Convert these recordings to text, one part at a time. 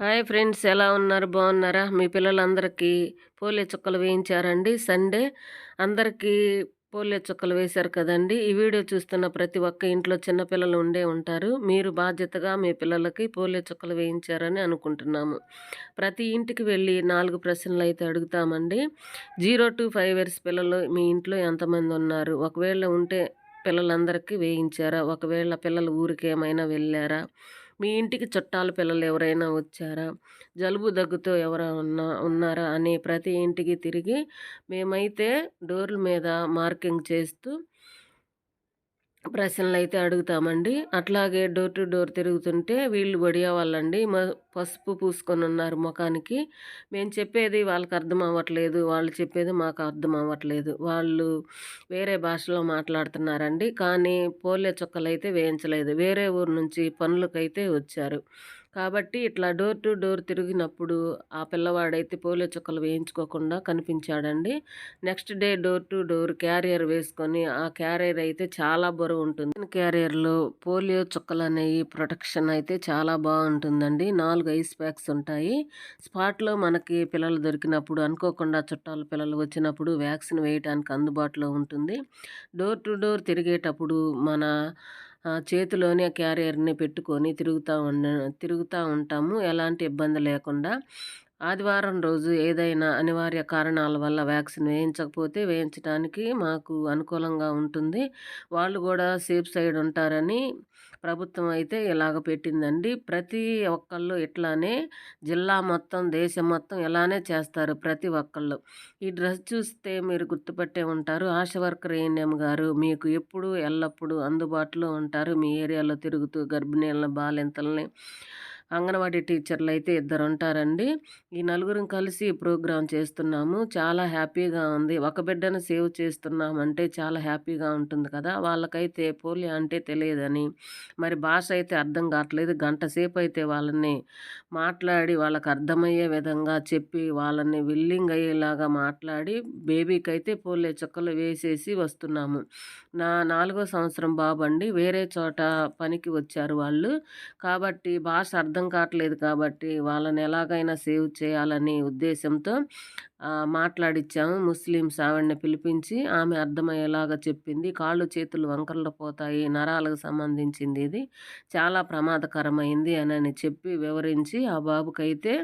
Hi friends ఎలా ఉన్నారు? బాగున్నారా? మీ పిల్లలందరికీ పోలియో చుక్కలు వేయించారండి. సండే అందరికీ పోలియో చుక్కలు వేశారు కదండి. ఈ వీడియో చూస్తున్న ప్రతి ఒక్క ఇంట్లో చిన్నపిల్లలు ఉండే ఉంటారు. మీరు బాధ్యతగా మీ పిల్లలకి పోలియో చుక్కలు వేయించారని అనుకుంటున్నాము. ప్రతి ఇంటికి వెళ్ళి నాలుగు ప్రశ్నలు అయితే అడుగుతామండి. జీరో టు ఫైవ్ ఇయర్స్ పిల్లలు మీ ఇంట్లో ఎంతమంది ఉన్నారు? ఒకవేళ ఉంటే పిల్లలందరికీ వేయించారా? ఒకవేళ పిల్లలు ఊరికి ఏమైనా వెళ్ళారా? మీ ఇంటికి చుట్టాల పిల్లలు ఎవరైనా వచ్చారా? జలుబు దగ్గుతో ఎవరైనా ఉన్నారా? అని ప్రతి ఇంటికి తిరిగి మేమైతే డోర్ల మీద మార్కింగ్ చేస్తూ ప్రశ్నలు అయితే అడుగుతామండి. అట్లాగే డోర్ టు డోర్ తిరుగుతుంటే వీళ్ళు బడియా వాళ్ళండి పసుపు పూసుకొని ఉన్నారు ముఖానికి. మేము చెప్పేది వాళ్ళకి అర్థం అవ్వట్లేదు. వాళ్ళు చెప్పేది మాకు అర్థం అవ్వట్లేదు. వాళ్ళు వేరే భాషలో మాట్లాడుతున్నారండి. కానీ పోలే చుక్కలైతే వేయించలేదు. వేరే ఊరు నుంచి పనులకైతే వచ్చారు. కాబట్టి ఇట్లా డోర్ టు డోర్ తిరిగినప్పుడు ఆ పిల్లవాడైతే పోలియో చుక్కలు వేయించుకోకుండా కనిపించాడండి. Next day door to door carrier వేసుకొని ఆ క్యారియర్ అయితే చాలా బరువు ఉంటుంది క్యారియర్లో పోలియో చుక్కలు అనేవి ప్రొటెక్షన్ అయితే చాలా బాగుంటుందండి. నాలుగు ఐస్ ప్యాక్స్ ఉంటాయి. స్పాట్లో మనకి పిల్లలు దొరికినప్పుడు అనుకోకుండా చుట్టాల పిల్లలు వచ్చినప్పుడు వ్యాక్సిన్ వేయడానికి అందుబాటులో ఉంటుంది. డోర్ టు డోర్ తిరిగేటప్పుడు మన చేతిలోనే క్యారియర్ని పెట్టుకొని తిరుగుతూ ఉండ తిరుగుతూ ఉంటాము. ఎలాంటి ఇబ్బంది లేకుండా ఆదివారం రోజు ఏదైనా అనివార్య కారణాల వల్ల వ్యాక్సిన్ వేయించకపోతే వేయించడానికి మాకు అనుకూలంగా ఉంటుంది. వాళ్ళు కూడా సేఫ్ సైడ్ ఉంటారని ప్రభుత్వం అయితే ఇలాగ పెట్టిందండి. ప్రతి ఒక్కళ్ళు ఇట్లానే జిల్లా మొత్తం దేశం మొత్తం ఇలానే చేస్తారు ప్రతి ఒక్కళ్ళు. ఈ డ్రెస్ చూస్తే మీరు గుర్తుపట్టే ఉంటారు. ఆశ వర్కర్ ఏఎన్ఎం గారు మీకు ఎప్పుడు ఎల్లప్పుడూ అందుబాటులో ఉంటారు. మీ ఏరియాలో తిరుగుతూ గర్భిణీలను బాలింతల్ని అంగన్వాడీ టీచర్లు అయితే ఇద్దరు ఉంటారండి ఈ నలుగురం కలిసి ప్రోగ్రాం చేస్తున్నాము. చాలా హ్యాపీగా ఉంది. ఒక బిడ్డను సేవ్ చేస్తున్నామంటే చాలా హ్యాపీగా ఉంటుంది కదా. వాళ్ళకైతే పోలియో అంటే తెలియదని. మరి భాష అయితే అర్థం కావట్లేదు. గంట సేపు అయితే వాళ్ళని మాట్లాడి వాళ్ళకి అర్థమయ్యే విధంగా చెప్పి వాళ్ళని విల్లింగ్ అయ్యేలాగా మాట్లాడి బేబీకి అయితే పోలే చుక్కలు వేసేసి వస్తున్నాము. నా నాలుగో సంవత్సరం బాబండి వేరే చోట పనికి వచ్చారు వాళ్ళు. కాబట్టి భాష అర్థం అర్థం కావట్లేదు కాబట్టి వాళ్ళని ఎలాగైనా సేవ్ చేయాలనే ఉద్దేశంతో మాట్లాడిచ్చాము. ముస్లిమ్స్ ఆవిడని పిలిపించి ఆమె అర్థమయ్యేలాగా చెప్పింది. కాళ్ళు చేతులు వంకరలు పోతాయి నరాలకు సంబంధించింది ఇది. చాలా ప్రమాదకరమైంది అని చెప్పి వివరించి ఆ బాబుకైతే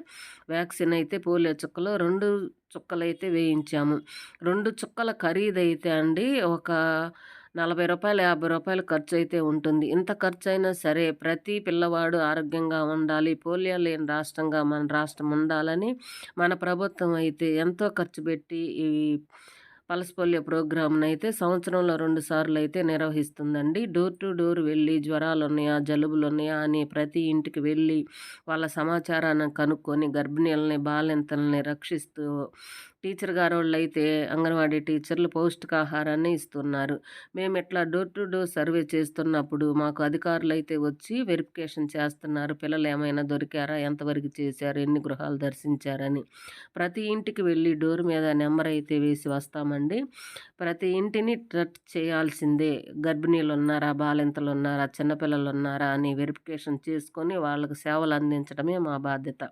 వ్యాక్సిన్ అయితే పోలియో చుక్కలు రెండు చుక్కలైతే వేయించాము. రెండు చుక్కల ఖరీదైతే అండి ఒక నలభై రూపాయలు యాభై రూపాయలు ఖర్చు అయితే ఉంటుంది. ఇంత ఖర్చు అయినా సరే ప్రతి పిల్లవాడు ఆరోగ్యంగా ఉండాలి పోలియో లేని రాష్ట్రంగా మన రాష్ట్రం ఉండాలని మన ప్రభుత్వం అయితే ఎంతో ఖర్చు పెట్టి ఈ పల్స్ పోలియో ప్రోగ్రామ్ను అయితే సంవత్సరంలో రెండు సార్లు అయితే నిర్వహిస్తుందండి. డోర్ టు డోర్ వెళ్ళి జ్వరాలు ఉన్నాయా జలుబులు ఉన్నాయా అని ప్రతి ఇంటికి వెళ్ళి వాళ్ళ సమాచారాన్ని కనుక్కొని గర్భిణీలని బాలింతల్ని రక్షిస్తూ టీచర్ గారు వాళ్ళు అయితే అంగన్వాడీ టీచర్లు పౌష్టికాహారాన్ని ఇస్తున్నారు. మేము ఇట్లా డోర్ టు డోర్ సర్వే చేస్తున్నప్పుడు మాకు అధికారులు అయితే వచ్చి వెరిఫికేషన్ చేస్తున్నారు. పిల్లలు ఏమైనా దొరికారా? ఎంతవరకు చేశారు? ఎన్ని గృహాలు దర్శించారని. ప్రతి ఇంటికి వెళ్ళి డోర్ మీద నెంబర్ అయితే వేసి వస్తామండి. ప్రతి ఇంటిని ట్రచ్ చేయాల్సిందే. గర్భిణీలు ఉన్నారా బాలింతలు ఉన్నారా చిన్నపిల్లలు ఉన్నారా అని వెరిఫికేషన్ చేసుకొని వాళ్ళకు సేవలు అందించడమే మా బాధ్యత.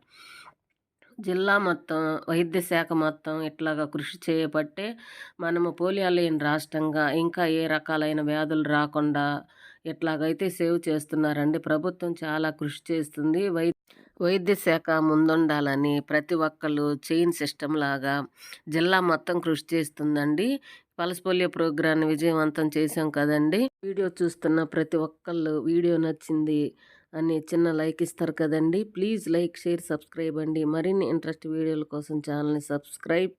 జిల్లా మొత్తం వైద్య శాఖ మొత్తం ఇట్లాగా కృషి చేయబట్టే మనము పోలియో లేని రాష్ట్రంగా ఇంకా ఏ రకాలైన వ్యాధులు రాకుండా ఇట్లాగైతే సేవ్ చేస్తున్నారండి. ప్రభుత్వం చాలా కృషి చేస్తుంది. వై వైద్య శాఖ ముందుండాలని ప్రతి ఒక్కళ్ళు చైన్ సిస్టమ్ లాగా జిల్లా మొత్తం కృషి చేస్తుందండి. పల్స్ పోలియో ప్రోగ్రాన్ని విజయవంతం చేశాం కదండి. వీడియో చూస్తున్న ప్రతి ఒక్కళ్ళు వీడియో నచ్చింది అని చిన్న లైక్ ఇస్తారు కదండి. ప్లీజ్ లైక్ షేర్ సబ్స్క్రైబ్ అండి. మరిన్ని ఇంట్రెస్ట్ వీడియోల కోసం ఛానల్ని సబ్స్క్రైబ్